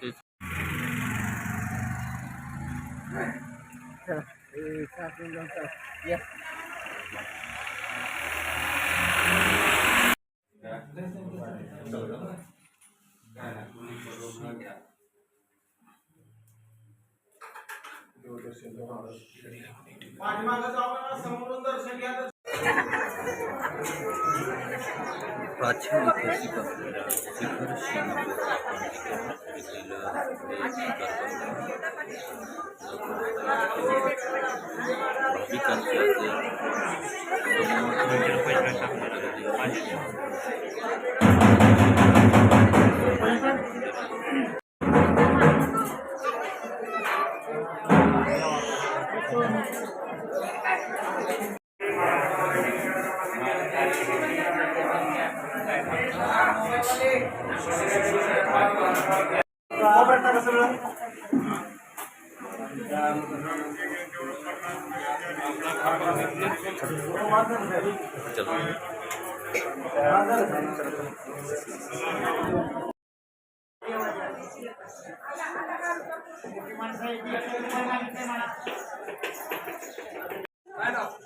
तेच प्राचीन ऐतिहासिक असलेल्या शिखर शिंगणापूर येथील भाविकांचे चलो।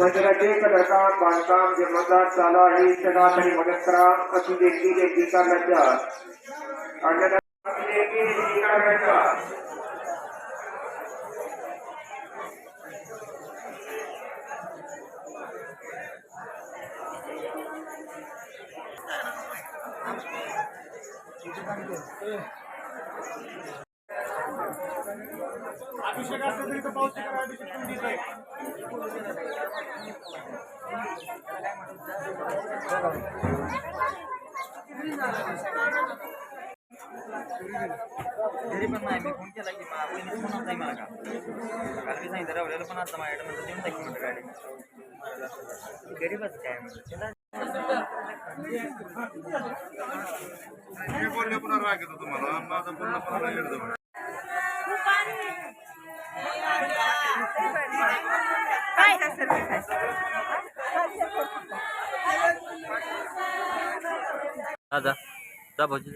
वज्रजे कदकाम बांधकाम जे मतदार चाला ही सदा तरी मदत करा अशी देखील एक टीका करता अन्नदा देखील टीका करता Thank you. अभिषेक असला तरी तो पाऊस करा अभिषेक पण आहे घरी पण नाही मी फोन केला की मा- बहिणीचा फोन नाही मला का? काल मी सांगितलं रवल्याला पण आता माझ्याकडे म्हणलं देऊन टाकी म्हणलं गाडी. गरीबच काय म्हणलं मी बोलले पुन्हा राग येतो तुम्हाला. माझं बोलणं पुन्हा राग येतो जा जा जा भाऊजी.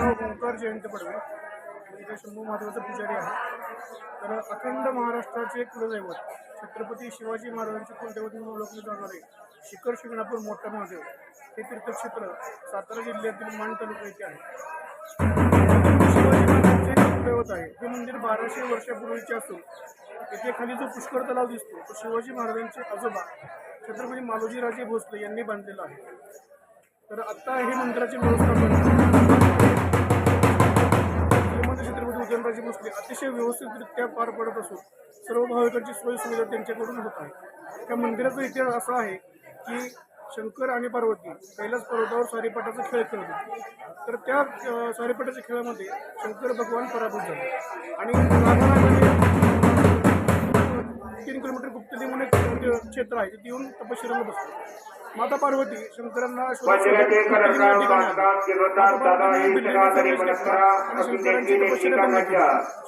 नाव ओंकार जयंत पडवे. इथे शंभू महादेवाचा पुजारी आहे. तर अखंड महाराष्ट्राचे कुलदैवत. छत्रपती शिवाजी महाराजांची कुलदैवत म्हणून ओळखले जाणारे शिखर शिंगणापूर मोठा महादेव हे तीर्थक्षेत्र सातारा जिल्ह्यातील मान तालुक्याचे आहे. शिवाजी महाराजांचे हे कुलदैवत आहे. हे मंदिर बाराशे वर्षापूर्वीचे असून येथे खाली जो पुष्कर तलाव दिसतो तो शिवाजी महाराजांचे आजोबा छत्रपती मालोजीराजे भोसले यांनी बांधलेला आहे. तर आत्ता हे मंदिराचे व्यवस्थापन छत्रपती उदयनराजे अतिशय व्यवस्थितरित्या पार पडत असून सर्व भाविकांची सोयीसुविधा त्यांच्याकडून होत आहे. त्या मंदिराचा इतिहास असा आहे की शंकर आणि पार्वती कैलास पर्वतावर सारीपाटाचा खेळ खेळतो तर त्या अं, सारीपाटाच्या खेळामध्ये शंकर भगवान पराभूत झाले. आणि तीन किलोमीटर गुप्तली म्हणून एक क्षेत्र आहे तिथे येऊन तपश्चर्याला बसतो माता पार्वती शंकरांना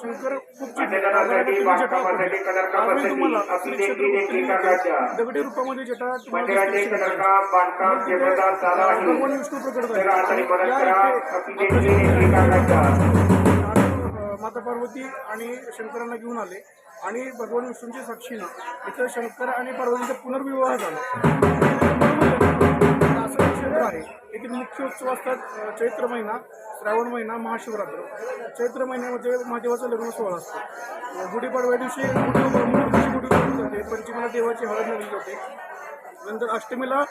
शंकर दगडी रूपामध्ये जटा भगवान विष्णू प्रकट झाले. माता पार्वती आणि शंकरांना घेऊन आले. आणि भगवान विष्णूंच्या साक्षीनं इथं शंकर आणि पार्वतीचा पुनर्विवाह झाला. असं क्षेत्र आहे. येथील मुख्य उत्सव असतात चैत्र महिना श्रावण महिना महाशिवरात्र. चैत्र महिन्यामध्ये महादेवाचा लग्न सोहळा असतो. गुढीपाडव्या दिवशी गुढी- जाते. पंचमीला देवाची हळद लागली जाते. नंतर अष्टमीला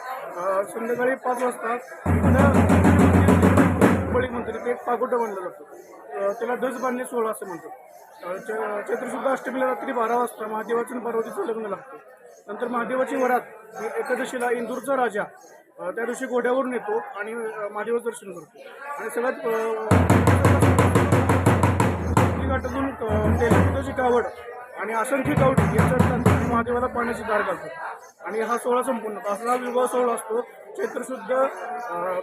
संध्याकाळी पाच वाजता बळी म्हणतो ते एक पागोटा बांधला जातो. त्याला डस बांधणे सोहळा असं म्हणतात. च- चैत्रशुद्ध अष्टमीला रात्री बारा वाजता महादेवाचं पार्वतीचं लग्न लागतं. नंतर महादेवाची वरात एकादशीला इंदूरचा राजा त्या दिवशी घोड्यावरून येतो आणि अ, महादेवाचं दर्शन करतो. आणि सगळ्यात घाटातून तेलंगणाची कावड आणि असंख्य कावड याच्या महादेवाला पाण्याची दार घालतो. आणि हा सोहळा संपूर्ण होतो. असा हा विवाह सोहळा असतो चैत्रशुद्ध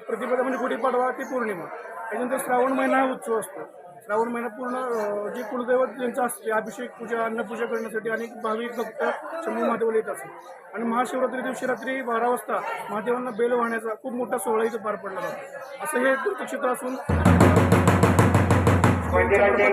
प्रतिपदा म्हणजे गुढीपाडवा ते पौर्णिमा. त्याच्यानंतर श्रावण महिना हा उत्सव असतो. श्रावण महिना पूर्ण जे कुलदैवत ज्यांचं असते अभिषेक पूजा अन्नपूजा करण्यासाठी अनेक भाविक भक्त शंभू महादेवाला येत असतात. आणि महाशिवरात्री दिवशी रात्री बारा वाजता महादेवांना बेल वाहण्याचा खूप मोठा सोहळा इथं पार पडला जातो. असं हे तीर्थक्षेत्र असून मंदिराचे